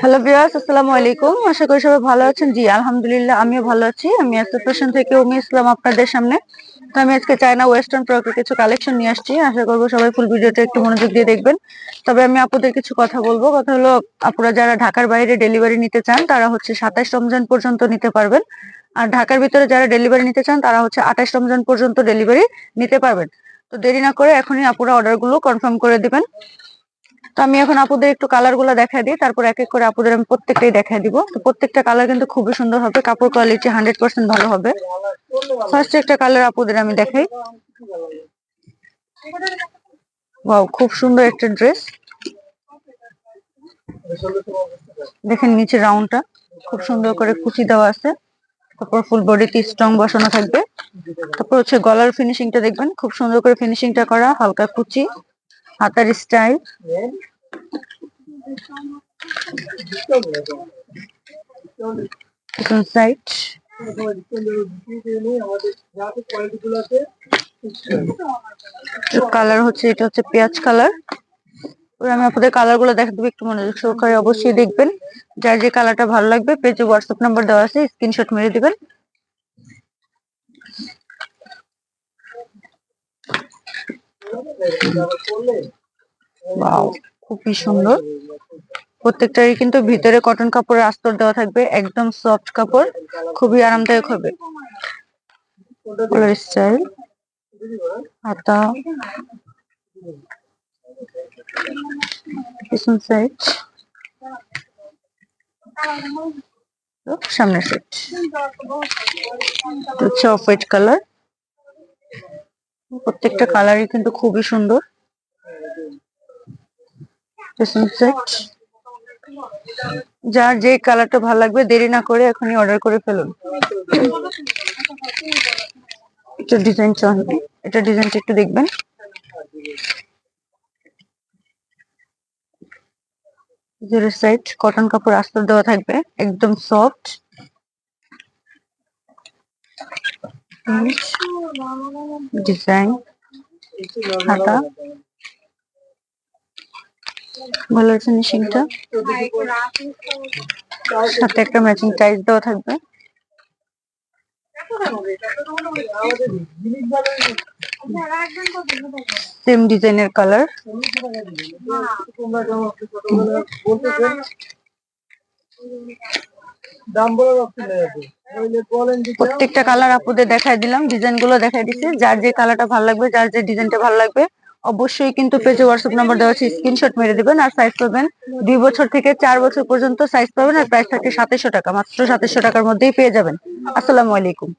Hello বিয়াস আসসালামু আলাইকুম। আশা করি সবাই ভালো আছেন। জি, আলহামদুলিল্লাহ, আমিও ভালো আছি। আমি এস ফ্যাশন থেকে উমি ইসলাম আপনাদের সামনে। তো আমি আজকে চায়না ওয়েস্টার্ন প্রোডাক্টের কিছু কালেকশন নিয়ে আসছি। আশা করব সবাই ফুল ভিডিওটা একটু মনোযোগ দিয়ে দেখবেন। তবে আমি আপুদের কিছু কথা বলব। কথা হলো, আপুরা যারা ঢাকার বাইরে ডেলিভারি নিতে চান, তারা হচ্ছে সাতাশ রমজান পর্যন্ত নিতে পারবেন। আর ঢাকার ভিতরে যারা ডেলিভারি নিতে চান, তারা হচ্ছে আঠাশ রমজান পর্যন্ত ডেলিভারি নিতে পারবেন। তো দেরি না করে এখনই আপুরা অর্ডারগুলো কনফার্ম করে দিবেন। তো আমি এখন আপুদের একটু কালারগুলো দেখাই দিই, তারপর এক এক করে আপুদের আমি প্রত্যেকটাই দেখাই দিব। তো প্রত্যেকটা কালার কিন্তু খুবই সুন্দর হবে, কাপড় কোয়ালিটি হান্ড্রেড পার্সেন্ট ভালো হবে। ফার্স্ট একটা কালার আপুদের আমি দেখাই। খুব সুন্দর একটা ড্রেস দেখেন নিচে রাউন্ডটা খুব সুন্দর করে কুচি দেওয়া আছে। তারপর ফুল বডিতে স্ট্রং বসানো থাকবে। তারপর হচ্ছে গলার ফিনিশিংটা দেখবেন, খুব সুন্দর করে ফিনিশিংটা করা, হালকা কুচি। হাতার স্টাইল। সাইড কালার হচ্ছে, এটা হচ্ছে পেঁয়াজ কালার আমি আপনাদের কালারগুলো দেখা দেবো, একটু মনোযোগ সহকারে অবশ্যই দেখবেন। যার যে কালারটা ভালো লাগবে, পেজে হোয়াটসঅ্যাপ নাম্বার দেওয়া আছে স্ক্রিনশট মেরে দিবেন। খুবই সুন্দর। প্রত্যেকটারই কিন্তু ভিতরে কটন কাপড়ের আস্তর দেওয়া থাকবে, একদম সফট কাপড়, খুবই আরামদায়ক হবে। স্টাইল হাতা, পিছন সাইড সামনের সাইড হচ্ছে অফ হোয়াইট কালার প্রত্যেকটা কালারই কিন্তু খুবই সুন্দর। যার যে কালারটা ভালো লাগবে, দেরি না করে এখনই অর্ডার করে ফেলুন। এটা ডিজাইন এটা ডিজাইনটা একটু দেখবেন। জিরো সাইড কটন কাপড় আস্তর দেওয়া থাকবে, একদম সফট ডিজাইন হাতা। ভালো ফিনিশিংটা সাথে একটা ম্যাচিং টাইস দেওয়া থাকবে। সেম ডিজাইনের কালার প্রত্যেকটা কালার আপুদের দেখাই দিলাম ডিজাইনগুলো দেখাই দিচ্ছি যার যে কালারটা ভালো লাগবে, যার যে ডিজাইনটা ভালো লাগবে অবশ্যই কিন্তু পেজে হোয়াটসঅ্যাপ নাম্বার দেওয়া আছে স্ক্রিনশট মেরে দিবেন আর সাইজ পাবেন দুই বছর থেকে চার বছর পর্যন্ত সাইজ পাবেন আর প্রাইস থাকে সাতাশশো টাকা, মাত্র সাতাশশো টাকার মধ্যেই পেয়ে যাবেন। আসসালামু আলাইকুম।